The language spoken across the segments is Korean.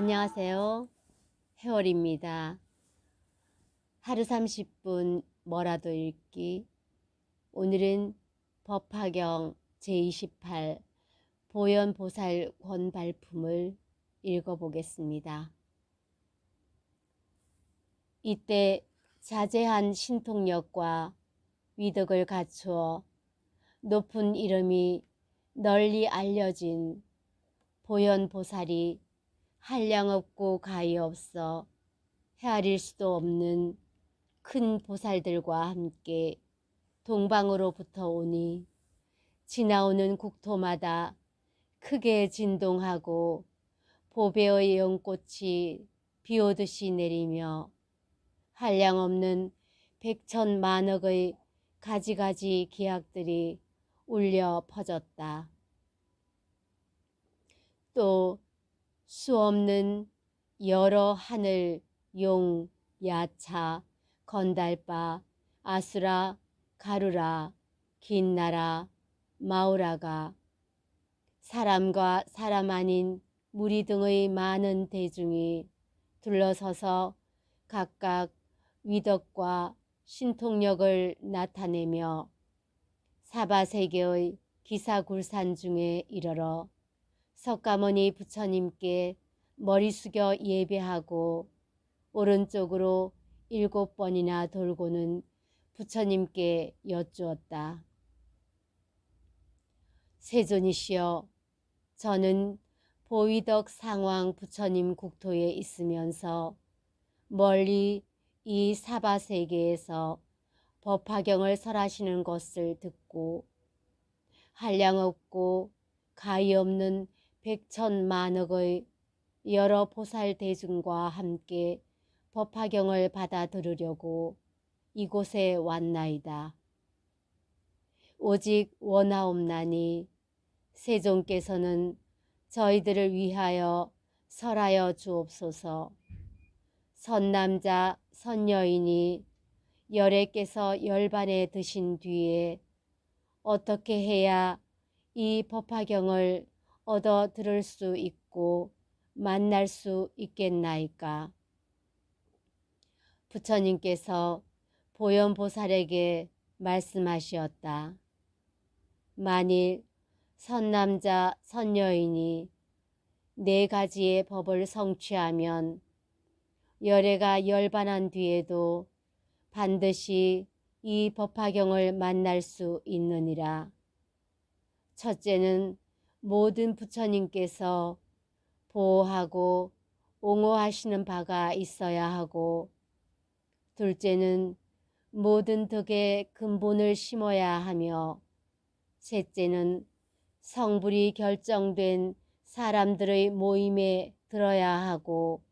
안녕하세요. 해월입니다. 하루 30분 뭐라도 읽기. 오늘은 법화경 제28 보현보살 권발품을 읽어보겠습니다. 이때 자제한 신통력과 위덕을 갖추어 높은 이름이 널리 알려진 보현보살이 한량 없고 가히 없어 헤아릴 수도 없는 큰 보살들과 함께 동방으로부터 오니 지나오는 국토마다 크게 진동하고 보배의 연꽃이 비오듯이 내리며 한량없는 백천만억의 가지가지 기약들이 울려 퍼졌다. 또 수 없는 여러 하늘, 용, 야차, 건달바, 아수라, 가루라, 긴나라, 마우라가 사람과 사람 아닌 무리 등의 많은 대중이 둘러서서 각각 위덕과 신통력을 나타내며 사바세계의 기사굴산 중에 이르러 석가모니 부처님께 머리 숙여 예배하고 오른쪽으로 일곱 번이나 돌고는 부처님께 여쭈었다. 세존이시여, 저는 보위덕 상왕 부처님 국토에 있으면서 멀리 이 사바 세계에서 법화경을 설하시는 것을 듣고 한량 없고 가히 없는 백천만억의 여러 보살 대중과 함께 법화경을 받아 들으려고 이곳에 왔나이다. 오직 원하옵나니 세종께서는 저희들을 위하여 설하여 주옵소서. 선남자 선여인이 열애께서 열반에 드신 뒤에 어떻게 해야 이 법화경을 얻어 들을 수 있고 만날 수 있겠나이까. 부처님께서 보현보살에게 말씀하시었다. 만일 선남자 선여인이 네 가지의 법을 성취하면 열애가 열반한 뒤에도 반드시 이 법화경을 만날 수 있느니라. 첫째는 모든 부처님께서 보호하고 옹호하시는 바가 있어야 하고 둘째는 모든 덕의 근본을 심어야 하며 셋째는 성불이 결정된 사람들의 모임에 들어야 하고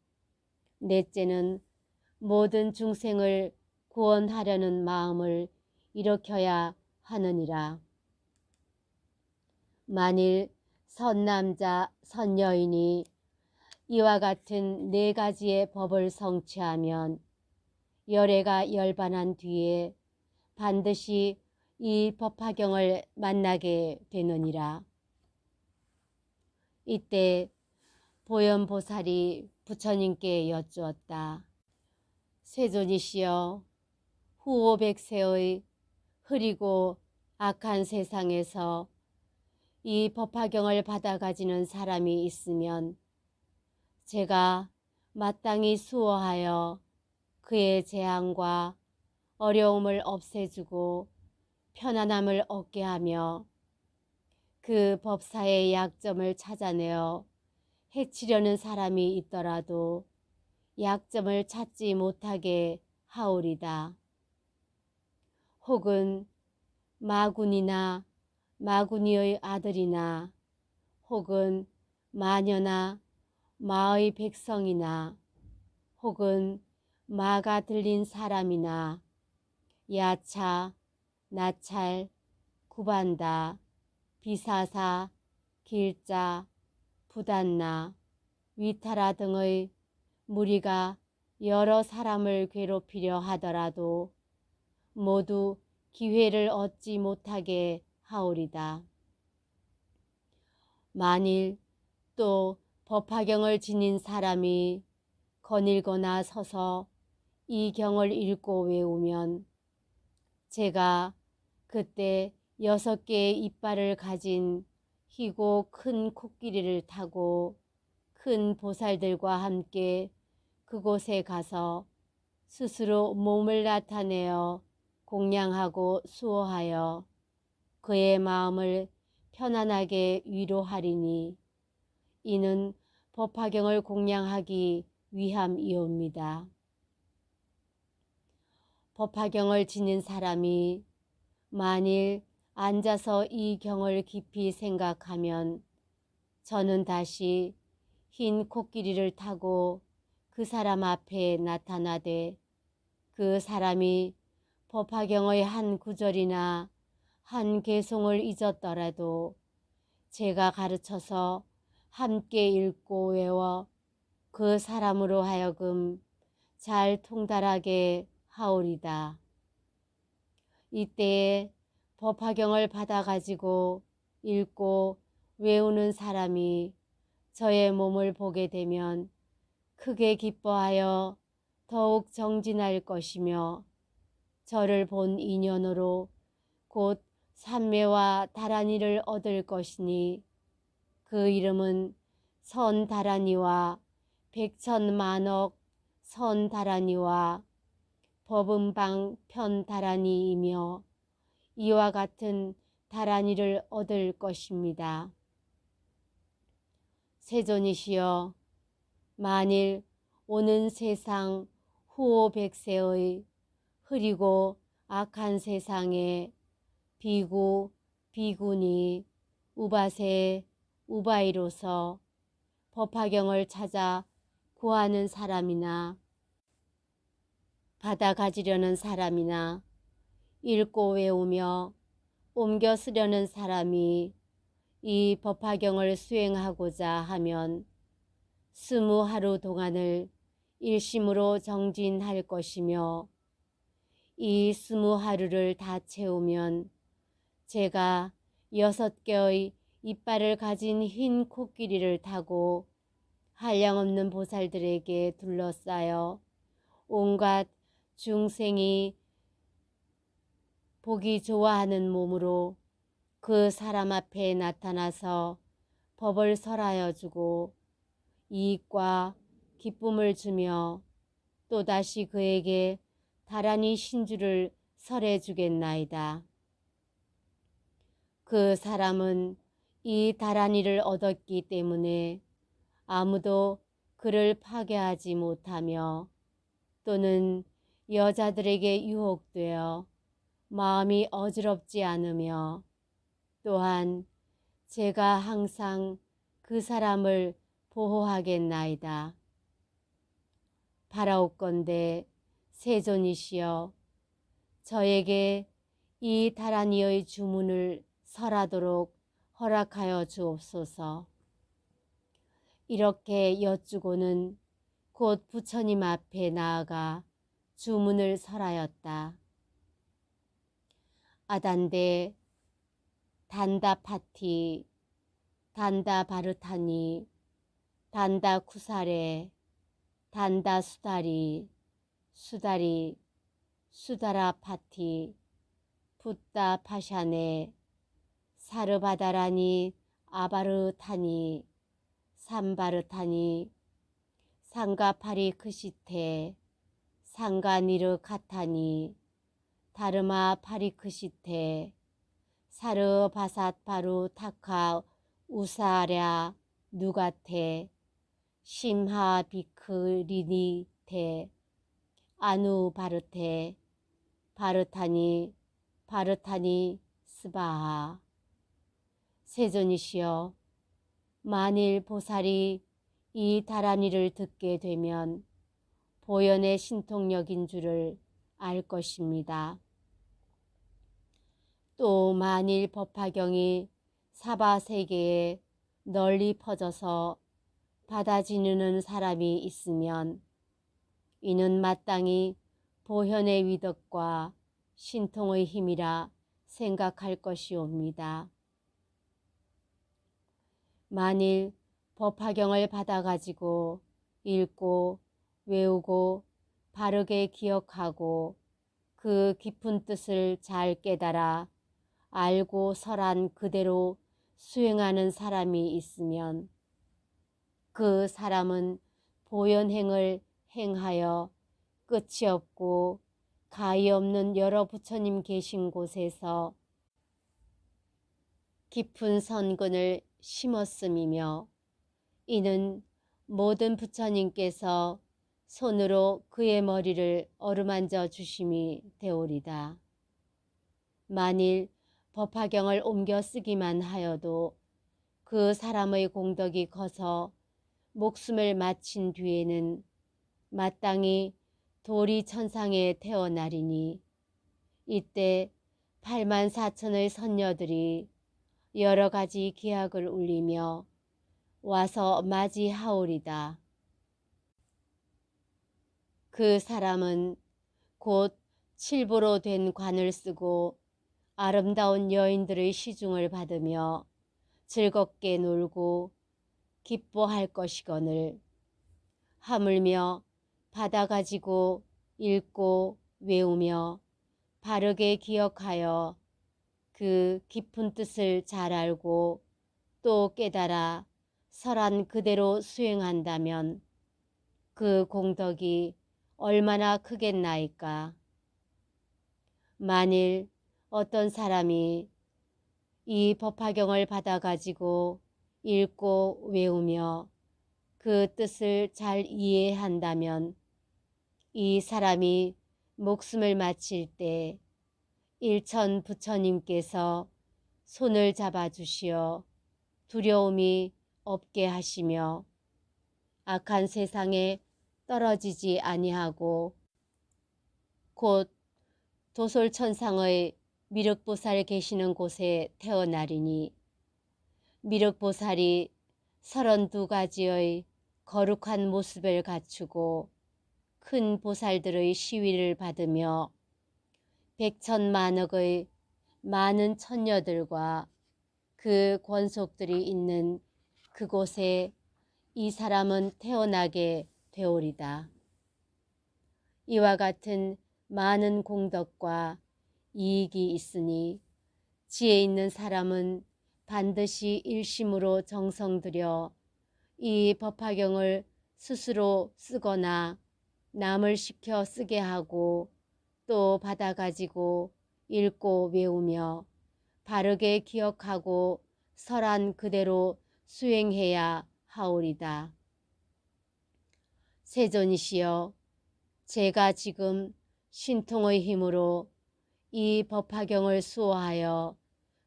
넷째는 모든 중생을 구원하려는 마음을 일으켜야 하느니라. 만일 선남자, 선여인이 이와 같은 네 가지의 법을 성취하면 열애가 열반한 뒤에 반드시 이 법화경을 만나게 되느니라. 이때 보현보살이 부처님께 여쭈었다. 세존이시여 후오백세의 흐리고 악한 세상에서 이 법화경을 받아 가지는 사람이 있으면 제가 마땅히 수호하여 그의 재앙과 어려움을 없애주고 편안함을 얻게 하며 그 법사의 약점을 찾아내어 해치려는 사람이 있더라도 약점을 찾지 못하게 하오리다. 혹은 마군이나 마구니의 아들이나 혹은 마녀나 마의 백성이나 혹은 마가 들린 사람이나 야차, 나찰, 구반다, 비사사, 길자, 부단나, 위타라 등의 무리가 여러 사람을 괴롭히려 하더라도 모두 기회를 얻지 못하게 하오리다. 만일 또 법화경을 지닌 사람이 거닐거나 서서 이 경을 읽고 외우면 제가 그때 여섯 개의 이빨을 가진 희고 큰 코끼리를 타고 큰 보살들과 함께 그곳에 가서 스스로 몸을 나타내어 공양하고 수호하여 그의 마음을 편안하게 위로하리니 이는 법화경을 공양하기 위함이옵니다. 법화경을 지닌 사람이 만일 앉아서 이 경을 깊이 생각하면 저는 다시 흰 코끼리를 타고 그 사람 앞에 나타나되 그 사람이 법화경의 한 구절이나 한 개송을 잊었더라도 제가 가르쳐서 함께 읽고 외워 그 사람으로 하여금 잘 통달하게 하오리다. 이때에 법화경을 받아가지고 읽고 외우는 사람이 저의 몸을 보게 되면 크게 기뻐하여 더욱 정진할 것이며 저를 본 인연으로 곧 삼매와 다란이를 얻을 것이니 그 이름은 선다란이와 백천 만억 선다란이와 법음방 편다란이이며 이와 같은 다란이를 얻을 것입니다. 세존이시여 만일 오는 세상 후오 백세의 흐리고 악한 세상에 비구 비구니 우바세 우바이로서 법화경을 찾아 구하는 사람이나 받아 가지려는 사람이나 읽고 외우며 옮겨 쓰려는 사람이 이 법화경을 수행하고자 하면 스무 하루 동안을 일심으로 정진할 것이며 이 스무 하루를 다 채우면 제가 여섯 개의 이빨을 가진 흰 코끼리를 타고 한량없는 보살들에게 둘러싸여 온갖 중생이 보기 좋아하는 몸으로 그 사람 앞에 나타나서 법을 설하여 주고 이익과 기쁨을 주며 또다시 그에게 다란히 신주를 설해 주겠나이다. 그 사람은 이 다란이를 얻었기 때문에 아무도 그를 파괴하지 못하며 또는 여자들에게 유혹되어 마음이 어지럽지 않으며 또한 제가 항상 그 사람을 보호하겠나이다. 바라옵건대 세존이시여 저에게 이 다란이의 주문을 설하도록 허락하여 주옵소서. 이렇게 여쭈고는 곧 부처님 앞에 나아가 주문을 설하였다. 아단데 단다 파티 단다 바르타니 단다 쿠사레 단다 수다리 수다리 수다라 파티 붓다 파샤네 사르바다라니 아바르타니 삼바르타니 상가파리 크시테 상가니르 카타니 다르마 파리크시테 사르 바삿 바루 타카 우사랴 누가테 심하 비크리니테 아누 바르테 바르타니 바르타니 스바하 세존이시여 만일 보살이 이 다란이를 듣게 되면 보현의 신통력인 줄을 알 것입니다. 또 만일 법화경이 사바 세계에 널리 퍼져서 받아지는 사람이 있으면 이는 마땅히 보현의 위덕과 신통의 힘이라 생각할 것이옵니다. 만일 법화경을 받아가지고 읽고 외우고 바르게 기억하고 그 깊은 뜻을 잘 깨달아 알고 설한 그대로 수행하는 사람이 있으면 그 사람은 보현행을 행하여 끝이 없고 가히 없는 여러 부처님 계신 곳에서 깊은 선근을 심었음이며 이는 모든 부처님께서 손으로 그의 머리를 어루만져 주심이 되오리다. 만일 법화경을 옮겨 쓰기만 하여도 그 사람의 공덕이 커서 목숨을 마친 뒤에는 마땅히 도리 천상에 태어나리니 이때 8만 4천의 선녀들이 여러 가지 기약을 울리며 와서 맞이하오리다. 그 사람은 곧 칠보로 된 관을 쓰고 아름다운 여인들의 시중을 받으며 즐겁게 놀고 기뻐할 것이거늘 하물며 받아 가지고 읽고 외우며 바르게 기억하여 그 깊은 뜻을 잘 알고 또 깨달아 설한 그대로 수행한다면 그 공덕이 얼마나 크겠나이까. 만일 어떤 사람이 이 법화경을 받아가지고 읽고 외우며 그 뜻을 잘 이해한다면 이 사람이 목숨을 마칠 때 일천 부처님께서 손을 잡아 주시어 두려움이 없게 하시며 악한 세상에 떨어지지 아니하고 곧 도솔천상의 미륵보살 계시는 곳에 태어나리니 미륵보살이 서른두 가지의 거룩한 모습을 갖추고 큰 보살들의 시위를 받으며 백천만억의 많은 천녀들과 그 권속들이 있는 그곳에 이 사람은 태어나게 되오리다. 이와 같은 많은 공덕과 이익이 있으니 지혜 있는 사람은 반드시 일심으로 정성 들여 이 법화경을 스스로 쓰거나 남을 시켜 쓰게 하고 또 받아 가지고 읽고 외우며 바르게 기억하고 설한 그대로 수행해야 하오리다. 세존이시여, 제가 지금 신통의 힘으로 이 법화경을 수호하여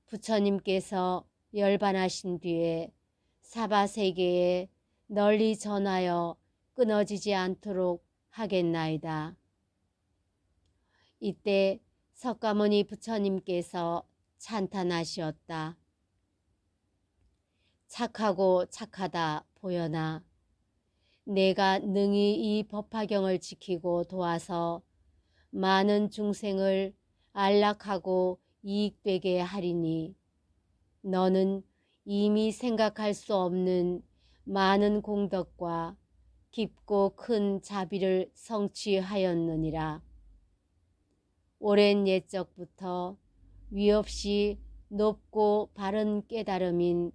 부처님께서 열반하신 뒤에 사바세계에 널리 전하여 끊어지지 않도록 하겠나이다. 이때 석가모니 부처님께서 찬탄하시었다. 착하고 착하다 보여나 내가 능히 이 법화경을 지키고 도와서 많은 중생을 안락하고 이익되게 하리니 너는 이미 생각할 수 없는 많은 공덕과 깊고 큰 자비를 성취하였느니라. 오랜 옛적부터 위없이 높고 바른 깨달음인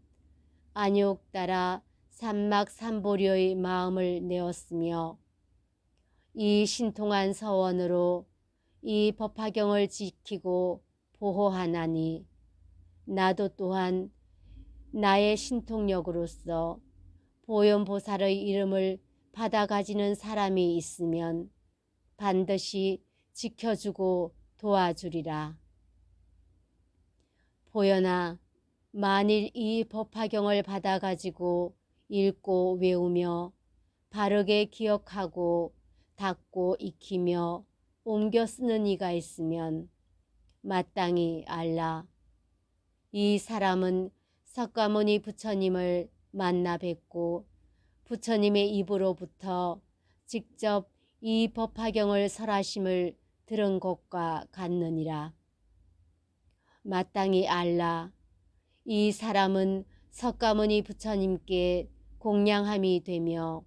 안욕 따라 삼막삼보려의 마음을 내었으며 이 신통한 서원으로 이 법화경을 지키고 보호하나니 나도 또한 나의 신통력으로서 보현보살의 이름을 받아가지는 사람이 있으면 반드시 지켜주고 도와주리라. 보현아, 만일 이 법화경을 받아가지고 읽고 외우며 바르게 기억하고 닦고 익히며 옮겨 쓰는 이가 있으면 마땅히 알라. 이 사람은 석가모니 부처님을 만나 뵙고 부처님의 입으로부터 직접 이 법화경을 설하심을 들은 것과 같느니라. 마땅히 알라. 이 사람은 석가모니 부처님께 공양함이 되며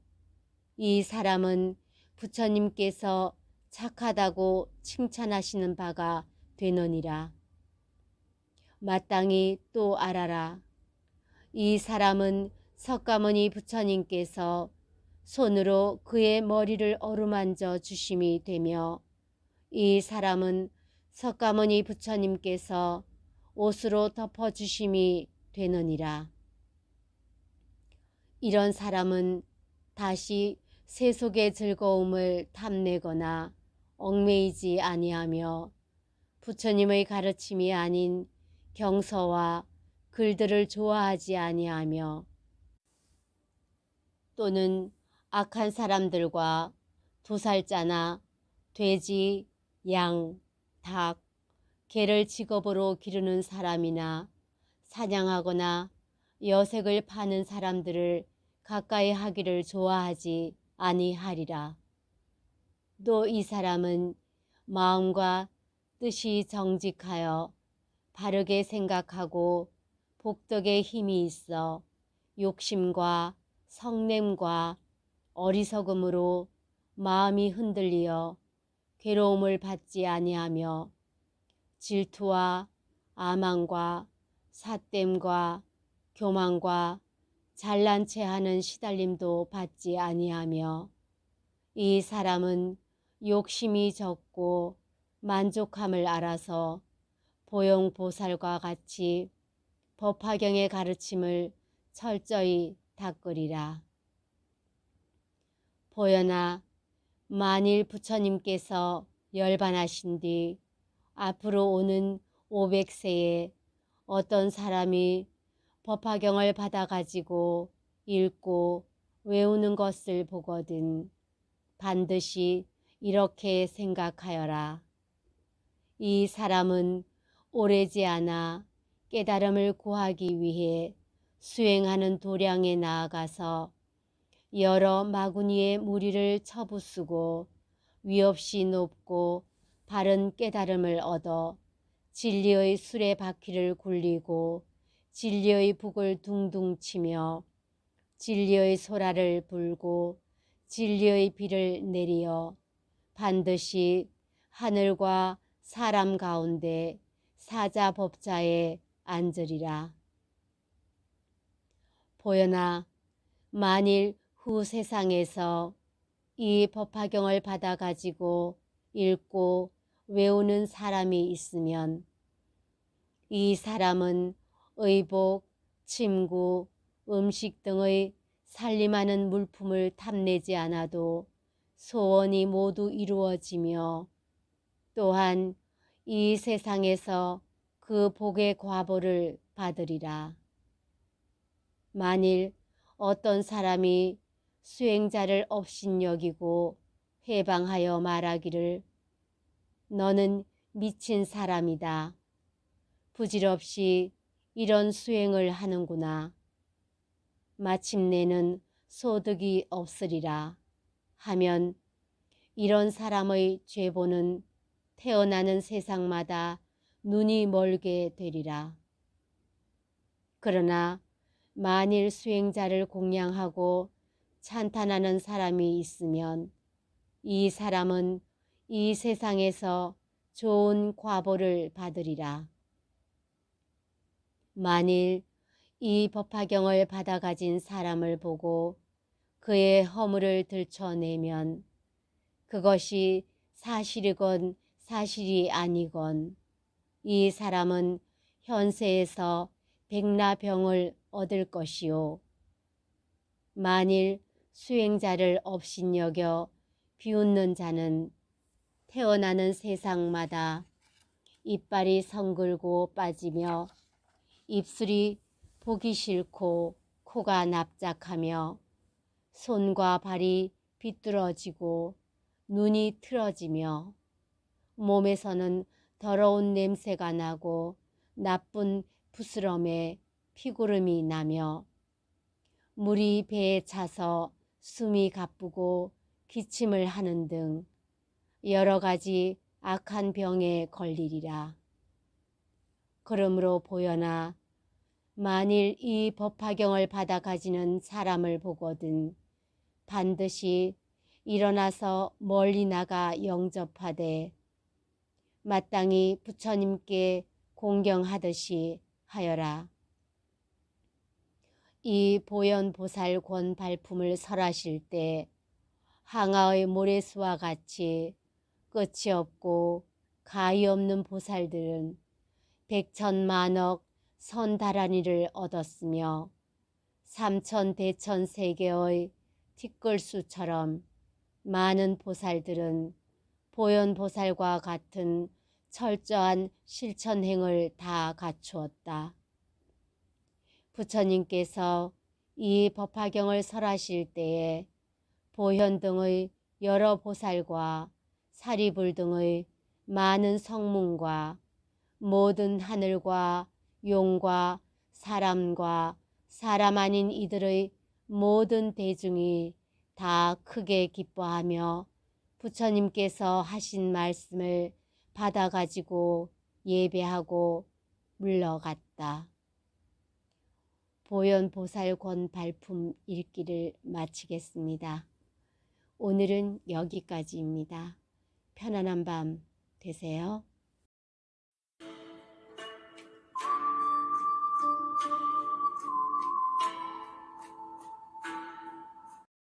이 사람은 부처님께서 착하다고 칭찬하시는 바가 되느니라. 마땅히 또 알아라. 이 사람은 석가모니 부처님께서 손으로 그의 머리를 어루만져 주심이 되며 이 사람은 석가모니 부처님께서 옷으로 덮어 주심이 되느니라. 이런 사람은 다시 세속의 즐거움을 탐내거나 얽매이지 아니하며 부처님의 가르침이 아닌 경서와 글들을 좋아하지 아니하며 또는 악한 사람들과 도살자나 돼지, 양, 닭, 개를 직업으로 기르는 사람이나 사냥하거나 여색을 파는 사람들을 가까이 하기를 좋아하지 아니하리라. 또 이 사람은 마음과 뜻이 정직하여 바르게 생각하고 복덕의 힘이 있어 욕심과 성냄과 어리석음으로 마음이 흔들리어 괴로움을 받지 아니하며 질투와 아망과 사땜과 교만과 잘난 체 하는 시달림도 받지 아니하며 이 사람은 욕심이 적고 만족함을 알아서 보용보살과 같이 법화경의 가르침을 철저히 닦으리라. 보연아, 만일 부처님께서 열반하신 뒤 앞으로 오는 500세에 어떤 사람이 법화경을 받아가지고 읽고 외우는 것을 보거든 반드시 이렇게 생각하여라. 이 사람은 오래지 않아 깨달음을 구하기 위해 수행하는 도량에 나아가서 여러 마구니의 무리를 처부수고 위없이 높고 바른 깨달음을 얻어 진리의 수레 바퀴를 굴리고 진리의 북을 둥둥 치며 진리의 소라를 불고 진리의 비를 내리어 반드시 하늘과 사람 가운데 사자 법자에 앉으리라. 보연아, 만일 후 세상에서 이 법화경을 받아 가지고 읽고 외우는 사람이 있으면 이 사람은 의복, 침구, 음식 등의 살림하는 물품을 탐내지 않아도 소원이 모두 이루어지며 또한 이 세상에서 그 복의 과보를 받으리라. 만일 어떤 사람이 수행자를 업신여기고 회방하여 말하기를 너는 미친 사람이다. 부질없이 이런 수행을 하는구나. 마침내는 소득이 없으리라 하면 이런 사람의 죄보는 태어나는 세상마다 눈이 멀게 되리라. 그러나 만일 수행자를 공양하고 찬탄하는 사람이 있으면 이 사람은 이 세상에서 좋은 과보를 받으리라. 만일 이 법화경을 받아 가진 사람을 보고 그의 허물을 들춰내면 그것이 사실이건 사실이 아니건 이 사람은 현세에서 백나병을 얻을 것이요. 만일 수행자를 업신여겨 비웃는 자는 태어나는 세상마다 이빨이 성글고 빠지며 입술이 보기 싫고 코가 납작하며 손과 발이 비뚤어지고 눈이 틀어지며 몸에서는 더러운 냄새가 나고 나쁜 부스럼에 피구름이 나며 물이 배에 차서 숨이 가쁘고 기침을 하는 등 여러 가지 악한 병에 걸리리라. 그러므로 보여나 만일 이 법화경을 받아 가지는 사람을 보거든 반드시 일어나서 멀리 나가 영접하되 마땅히 부처님께 공경하듯이 하여라. 이 보현보살권 발품을 설하실 때 항아의 모래수와 같이 끝이 없고 가히 없는 보살들은 백천만억 선다란이를 얻었으며 삼천대천세계의 티끌수처럼 많은 보살들은 보현보살과 같은 철저한 실천행을 다 갖추었다. 부처님께서 이 법화경을 설하실 때에 보현 등의 여러 보살과 사리불 등의 많은 성문과 모든 하늘과 용과 사람과 사람 아닌 이들의 모든 대중이 다 크게 기뻐하며 부처님께서 하신 말씀을 받아가지고 예배하고 물러갔다. 보현보살권 발품 읽기를 마치겠습니다. 오늘은 여기까지입니다. 편안한 밤 되세요.